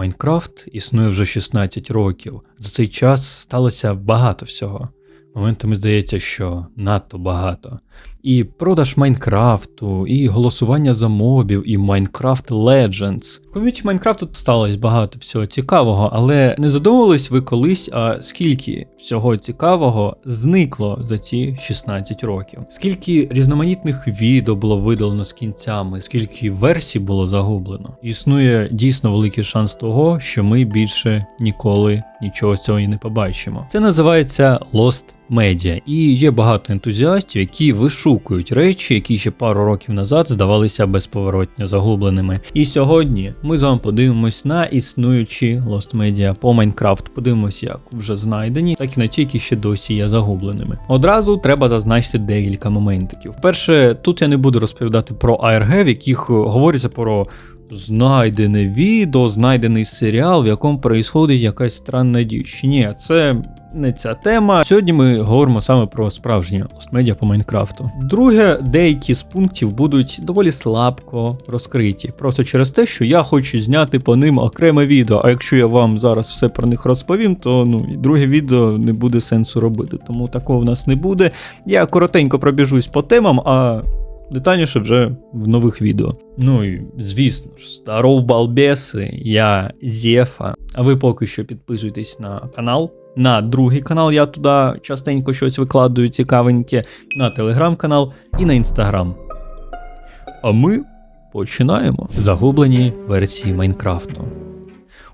Майнкрафт існує вже 16 років. За цей час сталося багато всього. Моментами здається, що надто багато. І продаж Майнкрафту, і голосування за мобів, і Майнкрафт Legends. В ком'юніті Майнкрафту сталося багато всього цікавого, але не задумувались ви колись, а скільки всього цікавого зникло за ці 16 років? Скільки різноманітних відео було видалено з кінцями, скільки версій було загублено? Існує дійсно великий шанс того, що ми більше ніколи нічого цього і не побачимо. Це називається Lost Media, і є багато ентузіастів, які вишукують речі, які ще пару років назад здавалися безповоротньо загубленими. І сьогодні ми з вами подивимось на існуючі Lost Media по Майнкрафт. Подивимось, як вже знайдені, так і на ті, які ще досі є загубленими. Одразу треба зазначити декілька моментиків. Перше, тут я не буду розповідати про ARG, в яких говориться про знайдене відео, знайдений серіал, в якому проїсходить якась странна діч. Ні, це не ця тема. Сьогодні ми говоримо саме про справжні медіа по Майнкрафту. Друге, деякі з пунктів будуть доволі слабко розкриті. Просто через те, що я хочу зняти по ним окреме відео. А якщо я вам зараз все про них розповім, то ну і друге відео не буде сенсу робити. Тому такого в нас не буде. Я коротенько пробіжусь по темам, а детальніше вже в нових відео. Ну і звісно ж, здоров балбеси, я Зефа. А ви поки що підписуйтесь на канал. На другий канал я туди частенько щось викладаю цікавеньке, на телеграм-канал і на інстаграм. А ми починаємо загублені версії Майнкрафту.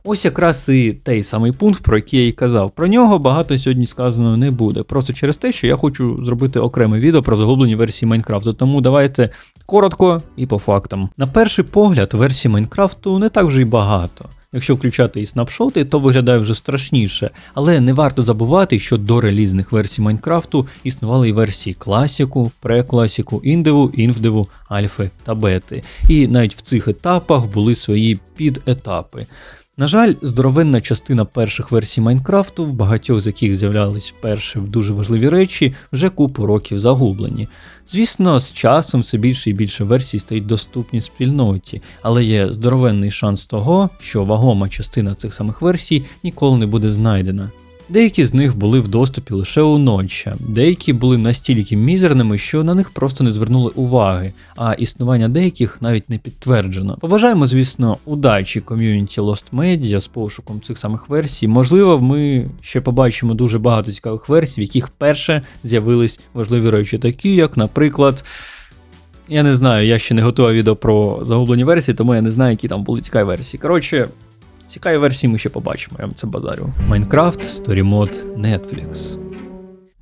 Ось якраз і той самий пункт, про який я і казав. Про нього багато сьогодні сказано не буде. Просто через те, що я хочу зробити окреме відео про загублені версії Майнкрафту. Тому давайте коротко і по фактам. На перший погляд, версій Майнкрафту не так вже й багато. Якщо включати і снапшоти, то виглядає вже страшніше, але не варто забувати, що до релізних версій Майнкрафту існували і версії класіку, прекласіку, індиву, інвдиву, альфи та бети. І навіть в цих етапах були свої підетапи. На жаль, здоровенна частина перших версій Майнкрафту, в багатьох з яких з'являлись вперше дуже важливі речі, вже купу років загублені. Звісно, з часом все більше і більше версій стають доступні спільноті, але є здоровенний шанс того, що вагома частина цих самих версій ніколи не буде знайдена. Деякі з них були в доступі лише уночі, деякі були настільки мізерними, що на них просто не звернули уваги, а існування деяких навіть не підтверджено. Побажаємо, звісно, удачі ком'юніті Lost Media з пошуком цих самих версій. Можливо, ми ще побачимо дуже багато цікавих версій, в яких перше з'явились важливі речі, такі як, наприклад. Я не знаю, я ще не готував відео про загублені версії, тому я не знаю, які там були цікаві версії. Коротше, Цікаві версії ми ще побачимо, я вам це базарю. Minecraft Story Mode Netflix.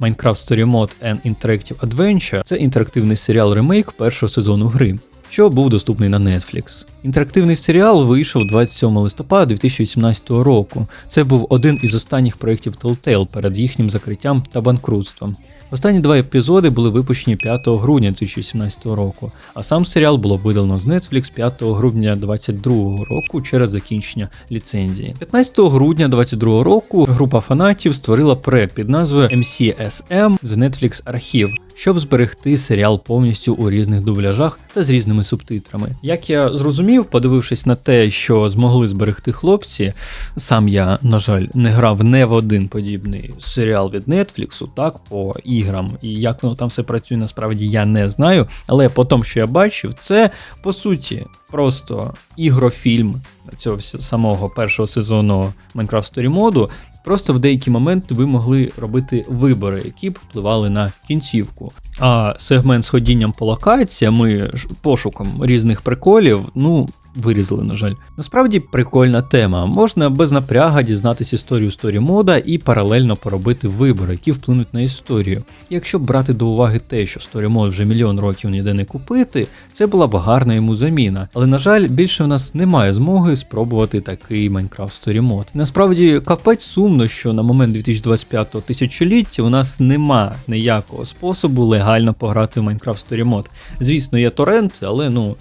Minecraft Story Mode and Interactive Adventure це інтерактивний серіал ремейк першого сезону гри, що був доступний на Netflix. Інтерактивний серіал вийшов 27 листопада 2018 року. Це був один із останніх проєктів Telltale перед їхнім закриттям та банкрутством. Останні два епізоди були випущені 5 грудня 2017 року, а сам серіал було видалено з Netflix 5 грудня 2022 року через закінчення ліцензії. 15 грудня 2022 року група фанатів створила проект під назвою MCSM The Netflix Архів, щоб зберегти серіал повністю у різних дубляжах та з різними субтитрами. Як я зрозумів, подивившись на те, що змогли зберегти хлопці, сам я, на жаль, не грав не в один подібний серіал від Netflix, так по іграм, і як воно там все працює, насправді я не знаю. Але по тому, що я бачив, це по суті просто ігрофільм цього самого першого сезону Minecraft Story моду. Просто в деякі моменти ви могли робити вибори, які б впливали на кінцівку. А сегмент з ходінням по локаціям і пошуком різних приколів, ну вирізали, на жаль. Насправді прикольна тема. Можна без напряга дізнатися історію сторі мода і паралельно поробити вибори, які вплинуть на історію. Якщо брати до уваги те, що сторі мод вже мільйон років ніде не купити, це була б гарна йому заміна. Але на жаль, більше в нас немає змоги спробувати такий Minecraft Story Mode. Насправді капець сумно, що на момент 2025-го тисячоліття у нас нема ніякого способу легально пограти в Minecraft Story Mode. Звісно, є торрент, але ну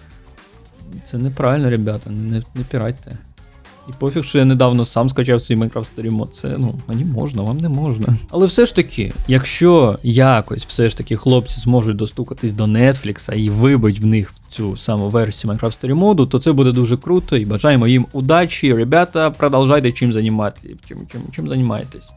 це неправильно, ребята, не не пірайте. І пофіг, що я недавно сам скачав свій Minecraft Story. Це ну мені можна, вам не можна. Але все ж таки, якщо якось все ж таки хлопці зможуть достукатись до Netflix і вибить в них цю саму версію Minecraft Story Mode, то це буде дуже круто і бажаємо їм удачі. Ребята, продовжайте чим займати, чим, чим, чим займаєтесь.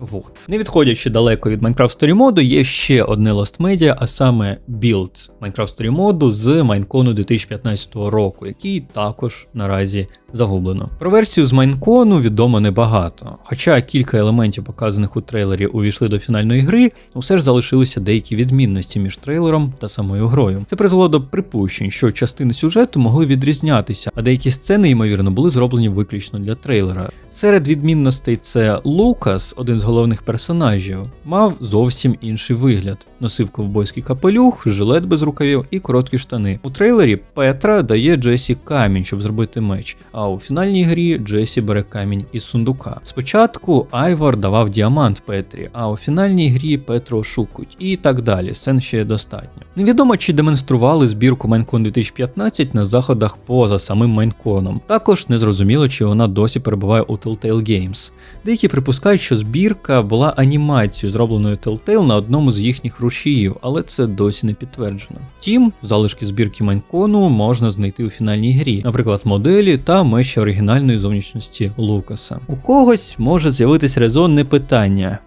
Вот. Не відходячи далеко від Minecraft Story моду, є ще одне Lost Media, а саме білд Minecraft Story моду з Майнкону 2015 року, який також наразі загублено. Про версію з Майнкону відомо небагато. Хоча кілька елементів, показаних у трейлері, увійшли до фінальної гри, усе ж залишилися деякі відмінності між трейлером та самою грою. Це призвело до припущень, що частини сюжету могли відрізнятися, а деякі сцени, ймовірно, були зроблені виключно для трейлера. Серед відмінностей це Лукас, один з головних персонажів, мав зовсім інший вигляд. Носив ковбойський капелюх, жилет без рукавів і короткі штани. У трейлері Петра дає Джесі камінь, щоб зробити меч, а у фінальній грі Джесі бере камінь із сундука. Спочатку Айвор давав діамант Петрі, а у фінальній грі Петру ошукують і так далі. Сцен ще достатньо. Невідомо чи демонстрували збірку Майнкон 2015 на заходах поза самим Майнконом. Також незрозуміло, чи вона досі перебуває у Telltale Games. Деякі припускають, що збірка була анімацією, зробленою Telltale на одному з їхніх рушіїв, але це досі не підтверджено. Втім, залишки збірки Майнкону можна знайти у фінальній грі, наприклад, моделі та меші оригінальної зовнішності Лукаса. У когось може з'явитись резонне питання.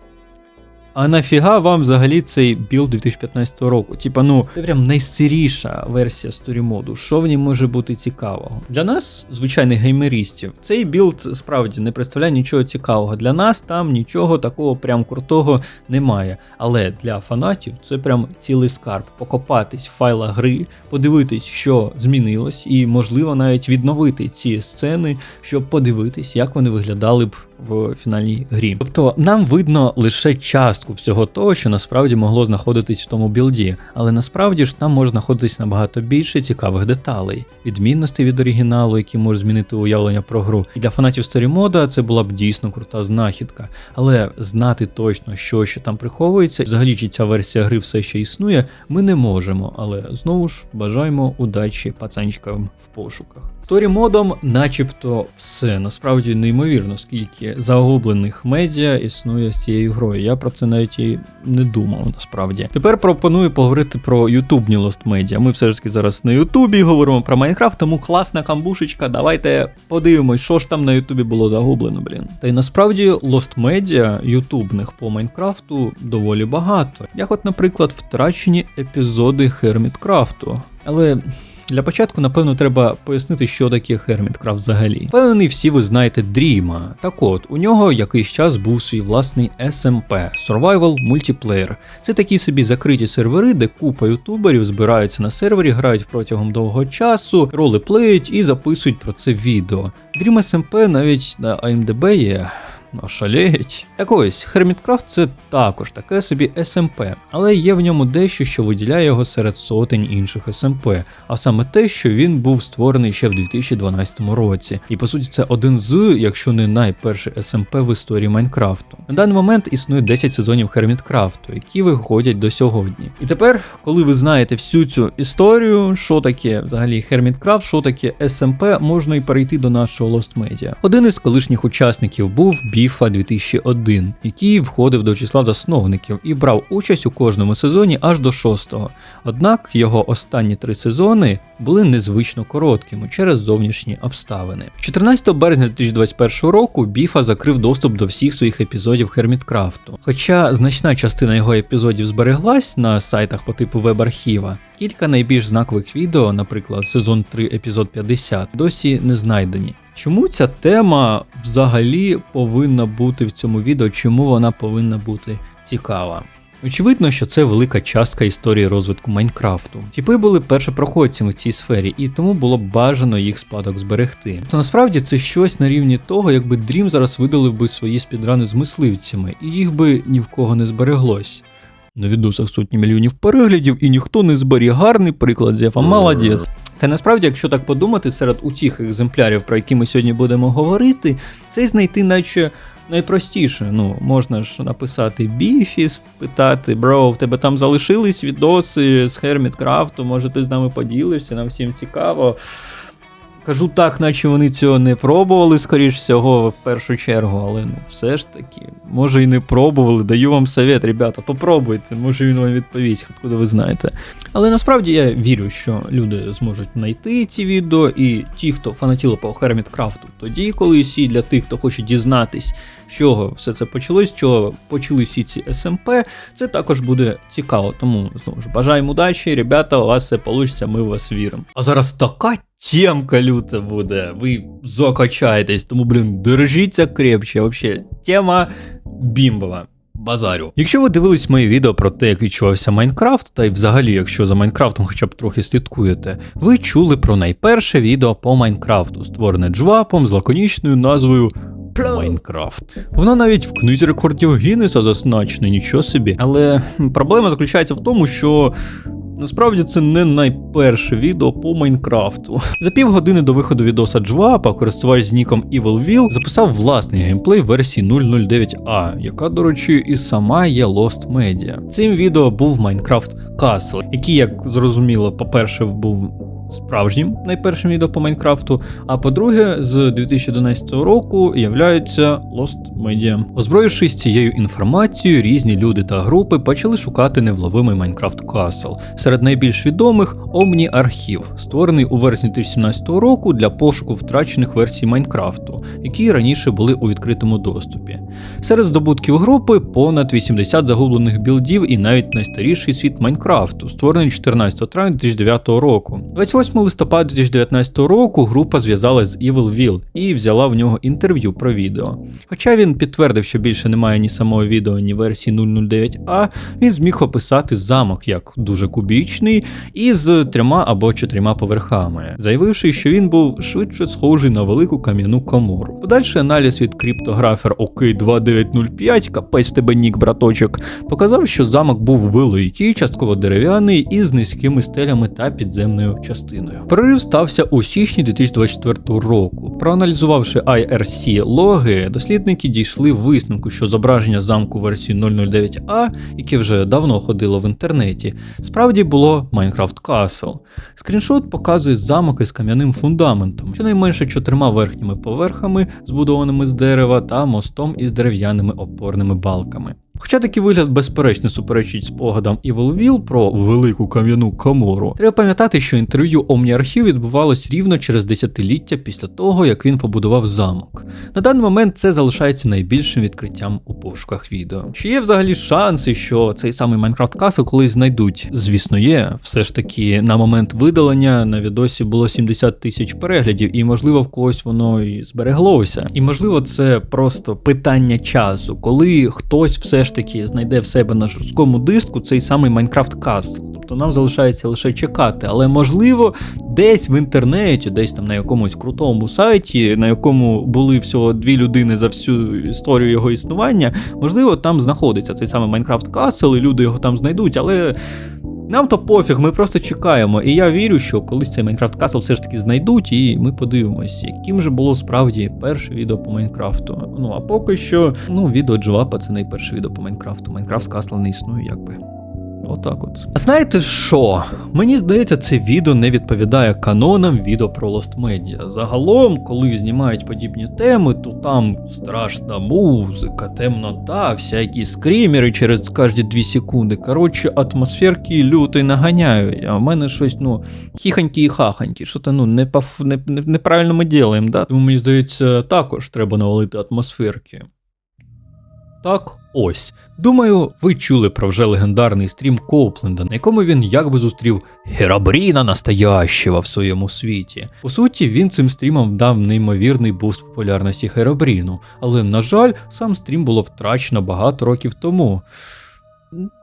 А нафіга вам взагалі цей білд 2015 року? Типа, ну, це прям найсиріша версія сторімоду. Що в ній може бути цікавого? Для нас, звичайних геймеристів, цей білд справді не представляє нічого цікавого. Для нас там нічого такого прям крутого немає. Але для фанатів це прям цілий скарб. Покопатись в файлах гри, подивитись, що змінилось, і можливо навіть відновити ці сцени, щоб подивитись, як вони виглядали б в фінальній грі. Тобто нам видно лише частку всього того, що насправді могло знаходитись в тому білді, але насправді ж там може знаходитись набагато більше цікавих деталей, відмінностей від оригіналу, які можуть змінити уявлення про гру. І для фанатів сторімода це була б дійсно крута знахідка. Але знати точно, що ще там приховується, взагалі чи ця версія гри все ще існує, ми не можемо. Але знову ж бажаємо удачі пацанчикам в пошуках. Сторімодом, начебто, все насправді неймовірно, скільки загублених медіа існує з цією грою. Я про це навіть і не думав насправді. Тепер пропоную поговорити про ютубні Lost Media. Ми все ж таки зараз на Ютубі говоримо про Майнкрафт, тому класна камбушечка. Давайте подивимось, що ж там на Ютубі було загублено, блін. Та й насправді Lost Media ютубних по Майнкрафту доволі багато. Як, от, наприклад, втрачені епізоди Херміткрафту. Але для початку, напевно, треба пояснити, що таке Hermitcraft взагалі. Впевнений, всі ви знаєте Дріма. Так от, у нього якийсь час був свій власний SMP Survival Multiplayer. Це такі собі закриті сервери, де купа ютуберів збираються на сервері, грають протягом довгого часу, ролеплеють і записують про це відео. Dream SMP навіть на AMDB є. Ошалеть. Так ось, Hermitcraft це також таке собі SMP, але є в ньому дещо, що виділяє його серед сотень інших SMP, а саме те, що він був створений ще в 2012 році. І по суті, це один з, якщо не найперший SMP в історії Майнкрафту. На даний момент існує 10 сезонів Hermitcraft, які виходять до сьогодні. І тепер, коли ви знаєте всю цю історію, що таке взагалі Hermitcraft, що таке SMP, можна і перейти до нашого Lost Media. Один із колишніх учасників був Біфа 2001, який входив до числа засновників і брав участь у кожному сезоні аж до шостого. Однак його останні три сезони були незвично короткими через зовнішні обставини. 14 березня 2021 року Біфа закрив доступ до всіх своїх епізодів Херміткрафту. Хоча значна частина його епізодів збереглась на сайтах по типу веб-архіва, кілька найбільш знакових відео, наприклад, сезон 3, епізод 50, досі не знайдені. Чому ця тема взагалі повинна бути в цьому відео? Чому вона повинна бути цікава? Очевидно, що це велика частка історії розвитку Майнкрафту. Тіпи були першопроходцями в цій сфері, і тому було б бажано їх спадок зберегти. То насправді це щось на рівні того, якби Дрім зараз видалив би свої спідрани з мисливцями, і їх би ні в кого не збереглось. На відосах сотні мільйонів переглядів, і ніхто не зберіг гарний приклад Зефа, молодець. Та насправді, якщо так подумати, серед усіх екземплярів, про які ми сьогодні будемо говорити, цей знайти наче найпростіше. Ну, можна ж написати біфі, спитати, бро, в тебе там залишились відоси з Hermitcraft, може ти з нами поділишся, нам всім цікаво. Кажу так, наче вони цього не пробували, скоріш всього, в першу чергу, але ну все ж таки, може і не пробували. Даю вам совет, ребята, попробуйте, може він вам відповість, откуда ви знаєте. Але насправді я вірю, що люди зможуть знайти ці відео, і ті, хто фанатіли по Hermitcraft тоді колись, і для тих, хто хоче дізнатись, чого все це почалось, чого почали всі ці СМП, це також буде цікаво. Тому знову ж бажаємо удачі, ребята, у вас все вийде, ми в вас віримо. А зараз така темка люта буде, ви закачаєтесь, тому, блін, держіться крепче. Вообще, тема бімбова. Базарю. Якщо ви дивились мої відео про те, як відчувався Майнкрафт, та й взагалі, якщо за Майнкрафтом хоча б трохи слідкуєте, ви чули про найперше відео по Майнкрафту, створене джвапом з лаконічною назвою Майнкрафт. Воно навіть в книзі рекордів Гіннеса зазначено, нічого собі. Але проблема заключається в тому, що. Насправді це не найперше відео по Майнкрафту. За півгодини до виходу відоса Джвапа користувач з ніком EvilVille записав власний геймплей версії 009A, яка, до речі, і сама є Lost Media. Цим відео був Minecraft Castle, який, як зрозуміло, по-перше, був справжнім найпершим відео по Майнкрафту, а по-друге, з 2011 року являється Lost Media. Озброївшись цією інформацією, різні люди та групи почали шукати невловимий Minecraft Castle. Серед найбільш відомих Omni Архів, створений у вересні 2017 року для пошуку втрачених версій Майнкрафту, які раніше були у відкритому доступі. Серед здобутків групи понад 80 загублених білдів і навіть найстаріший світ Майнкрафту, створений 14 травня 2009 року. 28 листопада 2019 року група зв'язалась з EvilVille і взяла в нього інтерв'ю про відео. Хоча він підтвердив, що більше немає ні самого відео, ні версії 009A, він зміг описати замок як дуже кубічний і з трьома або чотирма поверхами, заявивши, що він був швидше схожий на велику кам'яну комору. Подальший аналіз від криптографер OK2905, капець в тебе нік, браточок, показав, що замок був великий, частково дерев'яний і з низькими стелями та підземною частиною. Прорив стався у січні 2024 року. Проаналізувавши IRC логи, дослідники дійшли висновку, що зображення замку версії 009A, яке вже давно ходило в інтернеті, справді було Minecraft Castle. Скріншот показує замок із кам'яним фундаментом, щонайменше чотирма верхніми поверхами, збудованими з дерева, та мостом із дерев'яними опорними балками. Хоча такий вигляд безперечно суперечить спогадам Evil Will про велику кам'яну комору, треба пам'ятати, що інтерв'ю Омніархів відбувалось рівно через десятиліття після того, як він побудував замок. На даний момент це залишається найбільшим відкриттям у пошуках відео. Чи є взагалі шанси, що цей самий Minecraft Castle колись знайдуть? Звісно, є. Все ж таки, на момент видалення на відосі було 70 тисяч переглядів, і можливо в когось воно і збереглося. І можливо, це просто питання часу, коли хтось все ж таки знайде в себе на жорсткому диску цей самий Minecraft Castle. Тобто нам залишається лише чекати, але можливо, десь в інтернеті, десь там на якомусь крутому сайті, на якому були всього дві людини за всю історію його існування, можливо, там знаходиться цей самий Minecraft Castle, і люди його там знайдуть, але. Нам то пофіг, ми просто чекаємо. І я вірю, що колись цей Minecraft Castle все ж таки знайдуть, і ми подивимось, яким же було справді перше відео по Майнкрафту. Ну а поки що, ну, відео Джвапа це найперше відео по Майнкрафту. Майнкрафт Castle не існує, якби. Отак от. А знаєте що? Мені здається, це відео не відповідає канонам відео про Lost Media. Загалом, коли знімають подібні теми, то там страшна музика, темнота, всякі скрімери через кожні 2 секунди. Коротше, атмосферки люто наганяють. А в мене щось, ну, хіханькі і хаханькі. Що то ну не, паф... не, не, неправильно ми ділаємо, да? Тому мені здається, також треба навалити атмосферки. Так, ось. Думаю, ви чули про вже легендарний стрім Коупленда, на якому він якби зустрів Герабріна настоящего в своєму світі. По суті, він цим стрімом дав неймовірний буст популярності Герабріну, але, на жаль, сам стрім було втрачено багато років тому.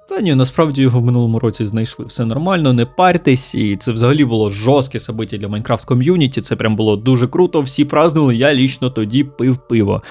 Та ні, насправді його в минулому році знайшли. Все нормально, не парьтесь, і це взагалі було жорстке собиття для Майнкрафт ком'юніті. Це прям було дуже круто. Всі празднували, я лічно тоді пив пиво.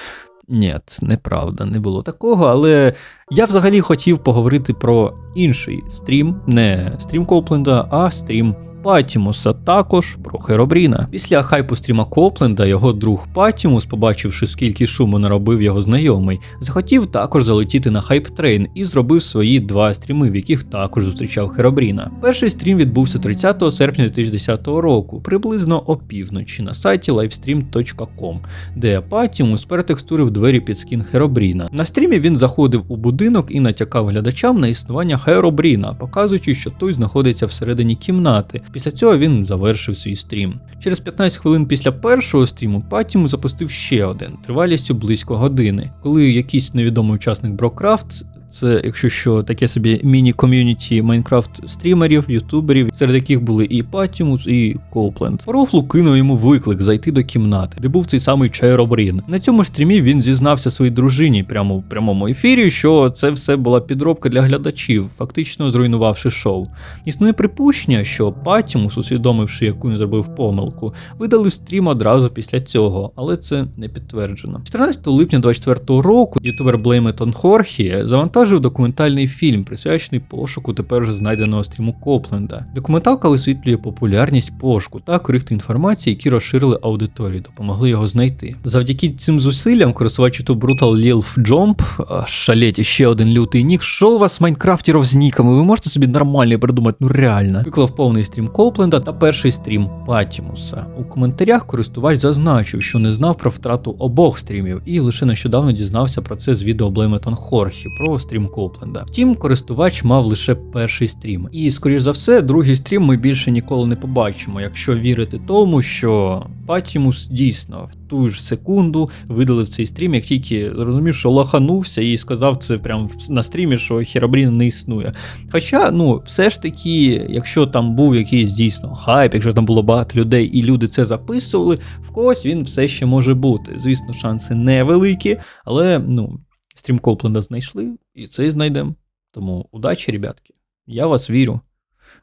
Ні, неправда, не було такого, але я взагалі хотів поговорити про інший стрім, не стрім Копленда, а стрім Патімуса, також про Херобріна. Після хайпу стріма Копленда його друг Патімус, побачивши, скільки шуму наробив його знайомий, захотів також залетіти на хайп трейн і зробив свої два стріми, в яких також зустрічав Херобріна. Перший стрім відбувся 30 серпня 2010 року, приблизно опівночі на сайті livestream.com, де Патімус перетекстурив двері під скін Херобріна. На стрімі він заходив у будинок і натякав глядачам на існування Херобріна, показуючи, що той знаходиться всередині кімнати. Після цього він завершив свій стрім. Через 15 хвилин після першого стріму Патіму запустив ще один тривалістю близько години, коли якийсь невідомий учасник Брокрафт це, якщо що, таке собі міні-ком'юніті Майнкрафт стрімерів, ютуберів, серед яких були і Патімус, і Коупленд. Рофлу кинув йому виклик зайти до кімнати, де був цей самий Чайробрін. На цьому стрімі він зізнався своїй дружині прямо в прямому ефірі, що це все була підробка для глядачів, фактично зруйнувавши шоу. Існує припущення, що Патімус, усвідомивши, яку він зробив помилку, видалив стрім одразу після цього, але це не підтверджено. 14 липня 24 року ютубер Блейметон Хорхі завантажив документальний фільм, присвячений пошуку тепер вже знайденого стріму Копленда. Документалка висвітлює популярність пошуку та крихти інформації, які розширили аудиторію, допомогли його знайти. Завдяки цим зусиллям користувач YouTube Brutal Lilf Jump, а, шалеть, ще один лютий нік. Що у вас майнкрафтерів з ніками? Ви можете собі нормально придумати? Ну реально. Виклав повний стрім Копленда та перший стрім Патімуса. У коментарях користувач зазначив, що не знав про втрату обох стрімів і лише нещодавно дізнався про це з відео Блейметон Хорхі про стрім Копленда. Втім, користувач мав лише перший стрім. І, скоріш за все, другий стрім ми більше ніколи не побачимо, якщо вірити тому, що Патімус дійсно в ту ж секунду видалив цей стрім, як тільки зрозумів, що лоханувся і сказав це прямо на стрімі, що Херабрін не існує. Хоча, ну, все ж таки, якщо там був якийсь дійсно хайп, якщо там було багато людей і люди це записували, в когось він все ще може бути. Звісно, шанси невеликі, але ну, стрім Копленда знайшли, і цей знайдемо. Тому удачі, ребятки. Я вас вірю.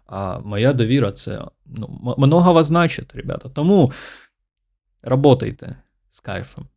А моя довіра це ну, много вас значить, ребята. Тому работайте з кайфом.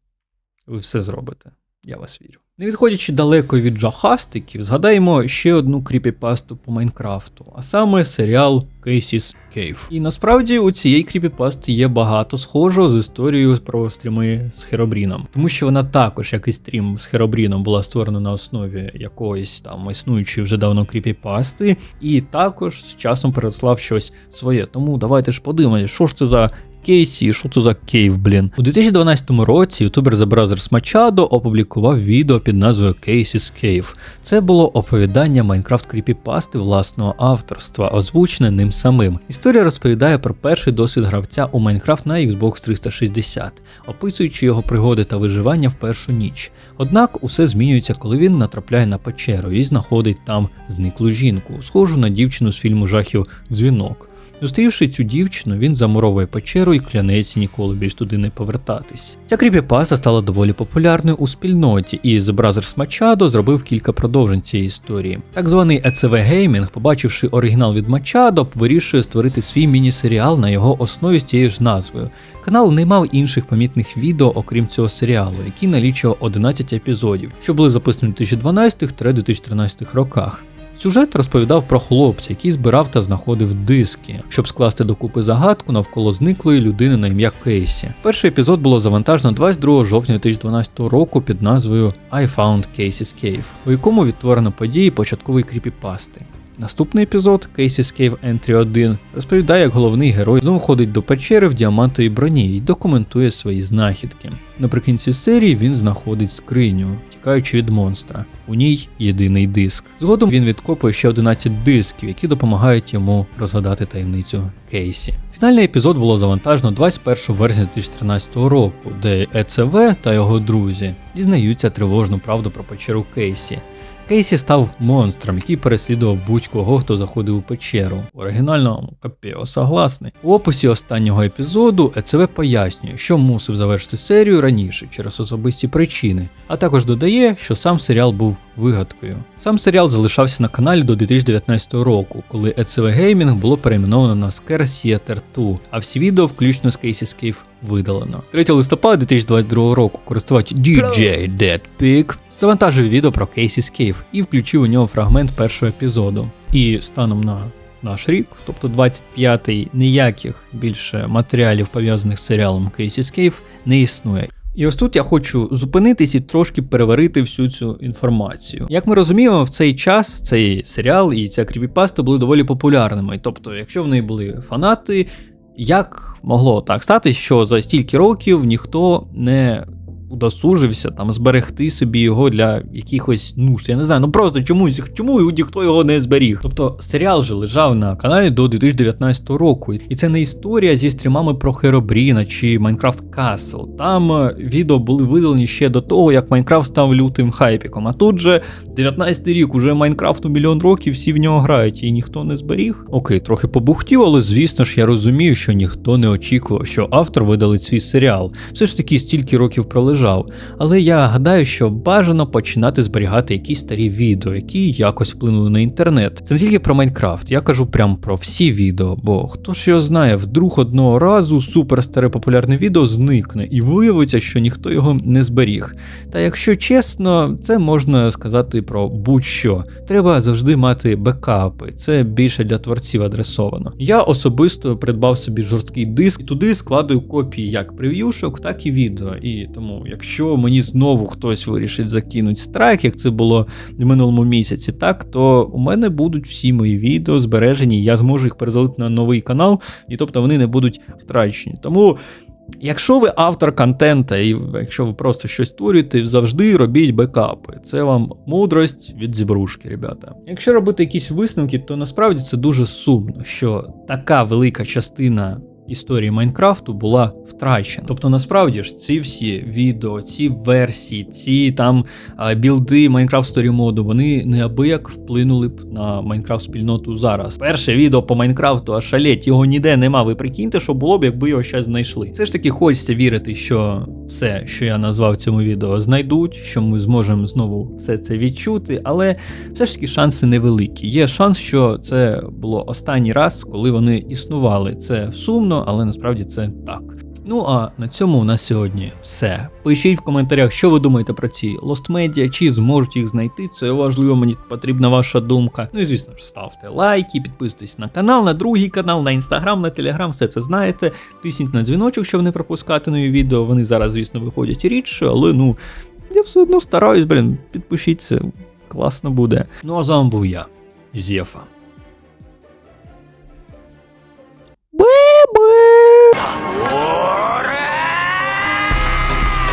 Ви все зробите. Я вас вірю. Не відходячи далеко від жахастиків, згадаємо ще одну кріпіпасту по Майнкрафту, а саме серіал Casey's Cave. І насправді у цієї кріпіпасти є багато схожого з історією про стріми з Херобріном, тому що вона також, як і стрім з Херобріном, була створена на основі якоїсь там існуючої вже давно кріпіпасти, і також з часом переросла в щось своє. Тому давайте ж подивимося, що ж це за Кейсі, що це за кейв, блін. У 2012 році ютубер The Brothers Machado опублікував відео під назвою Casey's Cave. Це було оповідання Майнкрафт кріпіпасти власного авторства, озвучене ним самим. Історія розповідає про перший досвід гравця у Майнкрафт на Xbox 360, описуючи його пригоди та виживання в першу ніч. Однак усе змінюється, коли він натрапляє на печеру і знаходить там зниклу жінку, схожу на дівчину з фільму жахів Дзвінок. Зустрівши цю дівчину, він замуровує печеру і клянеться ніколи більш туди не повертатись. Ця кріпіпаста стала доволі популярною у спільноті, і The Brothers Machado зробив кілька продовжень цієї історії. Так званий ECV Gaming, побачивши оригінал від Machado, вирішує створити свій міні-серіал на його основі з тією ж назвою. Канал не мав інших помітних відео, окрім цього серіалу, який налічував 11 епізодів, що були записані в 2012-2013 роках. Сюжет розповідав про хлопця, який збирав та знаходив диски, щоб скласти докупи загадку навколо зниклої людини на ім'я Кейсі. Перший епізод було завантажено 22 жовтня 2012 року під назвою I Found Casey's Cave, у якому відтворено події початкової кріпіпасти. Наступний епізод Casey's Cave Entry 1 розповідає, як головний герой знову ходить до печери в діамантовій броні і документує свої знахідки. Наприкінці серії він знаходить скриню, втікаючи від монстра. У ній єдиний диск. Згодом він відкопує ще 11 дисків, які допомагають йому розгадати таємницю Кейсі. Фінальний епізод було завантажено 21 вересня 2013 року, де ЕЦВ та його друзі дізнаються тривожну правду про печеру Кейсі. Кейсі став монстром, який переслідував будь-кого, хто заходив у печеру. В оригінальному Капіо согласний. У описі останнього епізоду ЕЦВ пояснює, що мусив завершити серію раніше через особисті причини, а також додає, що сам серіал був вигадкою. Сам серіал залишався на каналі до 2019 року, коли ECV Gaming було перейменовано на Scare Theater 2, а всі відео, включно з Casey's Cave, видалено. 3 листопада 2022 року користувач DJ Deadpig завантажив відео про Casey's Cave і включив у нього фрагмент першого епізоду. І станом на наш рік, тобто 25-й, ніяких більше матеріалів пов'язаних з серіалом Case Escape не існує. І ось тут я хочу зупинитись і трошки переварити всю цю інформацію. Як ми розуміємо, в цей час цей серіал і ця кріпіпаста були доволі популярними. Тобто, якщо в неї були фанати, як могло так стати, що за стільки років ніхто не удосужився там зберегти собі його для якихось нужд. Я не знаю, ну просто чомусь чому ніхто його не зберіг. Тобто серіал же лежав на каналі до 2019 року, і це не історія зі стрімами про Херобріна чи Майнкрафт Касл. Там е, відео були видалені ще до того, як Майнкрафт став лютим хайпіком. А тут же 19 рік, уже Майнкрафту мільйон років, всі в нього грають, і ніхто не зберіг. Окей, трохи побухтів, але звісно ж я розумію, що ніхто не очікував, що автор видалить свій серіал. Все ж таки стільки років пролежав. Але я гадаю, що бажано починати зберігати якісь старі відео, які якось вплинули на інтернет. Це не тільки про Майнкрафт, я кажу прям про всі відео, бо хто ж його знає, вдруг одного разу супер старе популярне відео зникне і виявиться, що ніхто його не зберіг. Та якщо чесно, це можна сказати про будь-що. Треба завжди мати бекапи, це більше для творців адресовано. Я особисто придбав собі жорсткий диск і туди складую копії як прев'юшок, так і відео. І тому, якщо мені знову хтось вирішить закинути страйк, як це було в минулому місяці, так то у мене будуть всі мої відео збережені, я зможу їх перезалити на новий канал, і тобто вони не будуть втрачені. Тому. Якщо ви автор контента, і якщо ви просто щось створюєте, завжди робіть бекапи. Це вам мудрость від зібрушки, ребята. Якщо робити якісь висновки, то насправді це дуже сумно, що така велика частина. Історії Майнкрафту була втрачена. Тобто, насправді ж ці всі відео, ці версії, ці там білди Майнкрафт Story моду, вони неабияк вплинули б на Майнкрафт спільноту зараз. Перше відео по Майнкрафту, а шалеть, його ніде нема. Ви прикиньте, що було б, якби його щось знайшли. Все ж таки хочеться вірити, що все, що я назвав цьому відео, знайдуть, що ми зможемо знову все це відчути, але все ж таки шанси невеликі. Є шанс, що це було останній раз, коли вони існували. Це сумно, але насправді це так. Ну а на цьому у нас сьогодні все. Пишіть в коментарях, що ви думаєте про ці Media, чи зможуть їх знайти. Це важливо, мені потрібна ваша думка. Ну і звісно ж, ставте лайки, підписуйтесь на канал, на другий канал, на інстаграм, на телеграм, все це знаєте. Тисніть на дзвіночок, щоб не пропускати нові відео. Вони зараз, звісно, виходять рідше, але ну я все одно стараюсь, блін, підпишіться, класно буде. Ну а з вами був я, Зєфа. biết